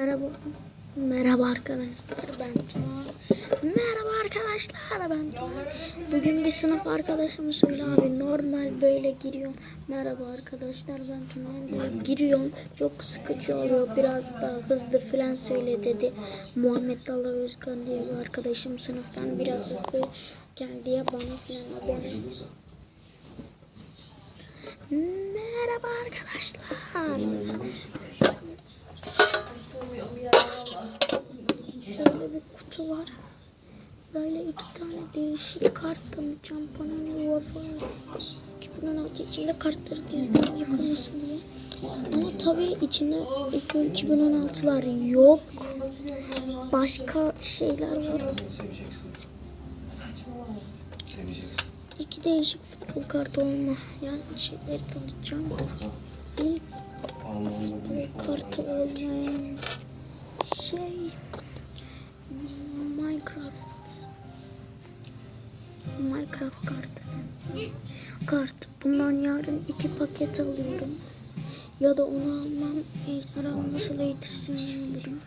Merhaba. Merhaba arkadaşlar ben Tuna. Merhaba arkadaşlar ben Tuna. Bugün bir sınıf arkadaşım söyle abi normal böyle giriyorum. Merhaba arkadaşlar ben Tuna diye giriyorum. Çok sıkıcı oluyor biraz daha hızlı falan söyle dedi. Muhammed Dalla Özkan diye bir arkadaşım sınıftan biraz hızlı geldiye bana falan abone. Merhaba arkadaşlar. Şöyle bir kutu var. Böyle iki tane değişik kart tanıtacağım. Bana ne var falan. 2016 içinde kartları dizdim yıkılmasın diye. Ama tabii içinde 2016'lar yok. Başka şeyler var. İki değişik futbol kartı olma. Yani şeyleri tanıtacağım. İlk kartı olmayan şey Minecraft. Minecraft kartı. Kart. Bundan yarın iki paket alıyorum. Ya da onu almam ejderha nasıl eğitirsin alırım.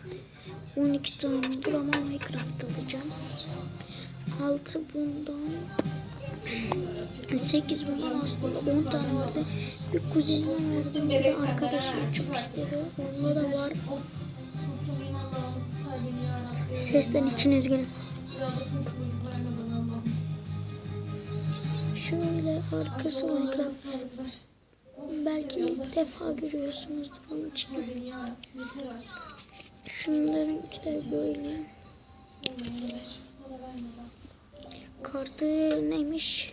12 tane. Ama Minecraft alacağım. 6 bundan 8 bundan aslında 10 tane vardı bir kuzenime verdim bir de arkadaşım çok istedi onda da var Sesten için üzgünüm. Şöyle arkası Minecraft. Belki ilk defa görüyorsunuzdur onun için. Şunlarınkiler böyle. Kartı neymiş?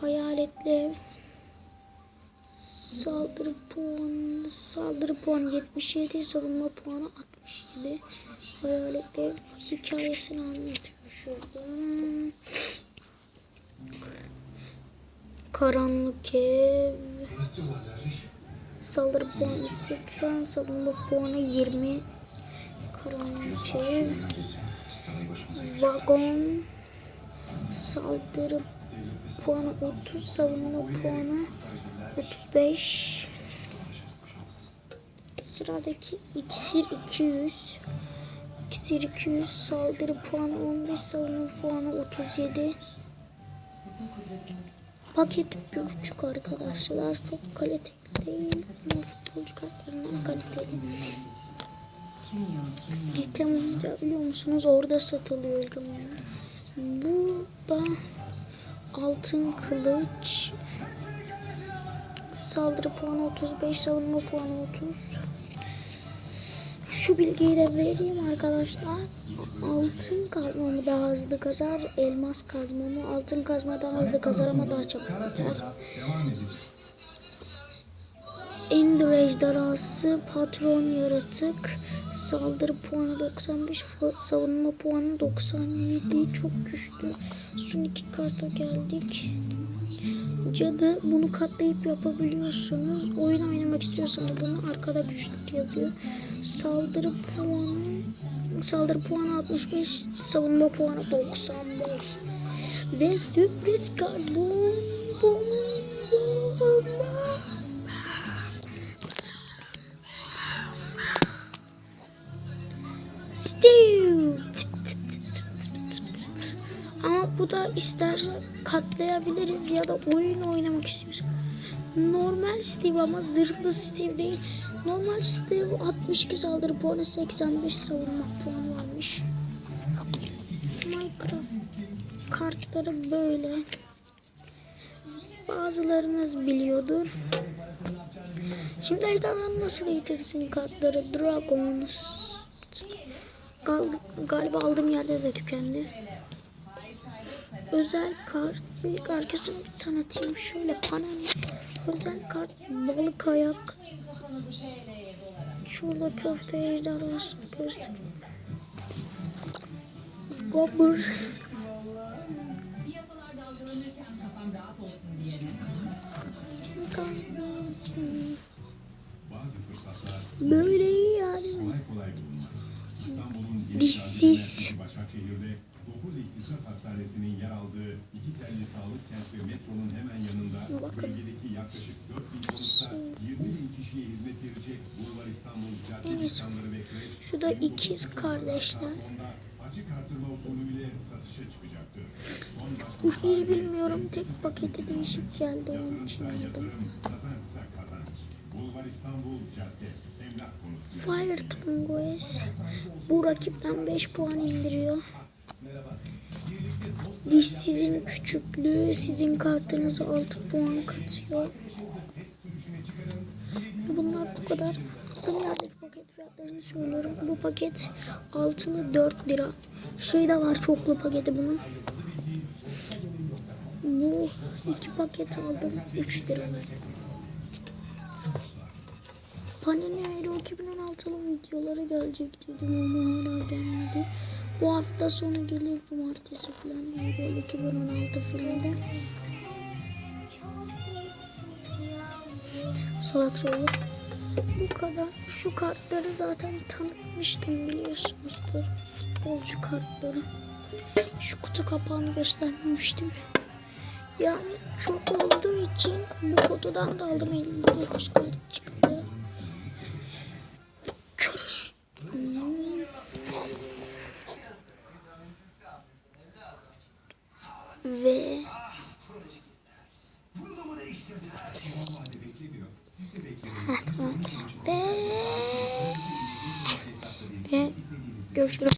Hayaletli Saldırı puanı, saldırı puanı 77, savunma puanı 67. Hayaletler hikayesini anlatıyor şurada. Karanlık ev. Saldırı puanı 80, savunma puanı 20. Karanlık ev. Vagon. Saldırı puanı 30, savunma puanı 35 Sıradaki iksir 200 İksir 200 Saldırı puanı 15 Savunma puanı 37 Paket bir buçuk arkadaşlar Çok kaliteli değil futbolcu kartlarından kaliteli oyuncağı biliyor musunuz? Orada satılıyor oyuncağı. Bu da altın kılıç Saldırı puanı 35, savunma puanı 30. Şu bilgiyi de vereyim arkadaşlar. Altın kazma mı daha hızlı kazar, elmas kazma mı? Altın kazma daha hızlı kazar ama daha çabuk biter. Ender ejderhası, patron yaratık, saldırı puanı 95, savunma puanı 97. Çok güçlü. Son iki karta geldik. Cadı bunu katlayıp yapabiliyorsunuz. Oyun oynamak istiyorsanız bunu arkada güçlük yazıyor. Saldırı puanı saldırı puanı 65, savunma puanı 95. Ve sürpriz kart bum ister katlayabiliriz ya da oyun oynamak istiyorsan. Normal Steve ama zırhlı Steve değil. Normal Steve 62 saldırı puanı 85 savunma puanı varmış. Minecraft kartları böyle. Bazılarınız biliyordur. Şimdi ejderhanı nasıl eğitirsin kartları? Dragons. Gal galiba aldığım yerde de tükendi. Özel kart. İlk arkasını bir tanıtayım. Şöyle panel. Özel kart. Balık ayak. Şurada köfte ejderhasını göstereyim. Gobber. Böyle yani. Dişsiz. Başakşehir'de 9 ihtisas hastanesinin yer aldığı iki telli sağlık kent ve metronun hemen yanında bölgedeki yaklaşık 4 bin konutta 20 bin kişiye hizmet verecek Bulvar İstanbul Cadde. Dükkanları ve Kreş Şu da ikiz kardeşler. Açık artırma usulüyle satışa çıkacaktı. İyi bilmiyorum. Tek paketi değişik geldi onun için yatırım, kazançsa kazanç. Bulvar İstanbul Cadde, Emlak. Fire Tango S. Bu rakipten 5 puan indiriyor. Diş sizin küçüklüğü sizin kartınıza 6 puan katıyor. Bunlar bu kadar. Tüm yerdeki paket fiyatlarını söylüyorum. Bu paket altılı 4 lira. Şey de var çoklu paketi bunun. Bu iki paket aldım 3 lira. Panini Aero 2016'lı videoları gelecek dedim ama hala gelmedi. Bu hafta sonu gelir cumartesi falan Aero 2016 falan da. Salak soru. Bu kadar. Şu kartları zaten tanıtmıştım biliyorsunuzdur. Futbolcu kartları. Şu kutu kapağını göstermemiştim. Yani çok olduğu için bu kutudan da aldım 59 kart çıktı. Ve. Ve ve görüşürüz.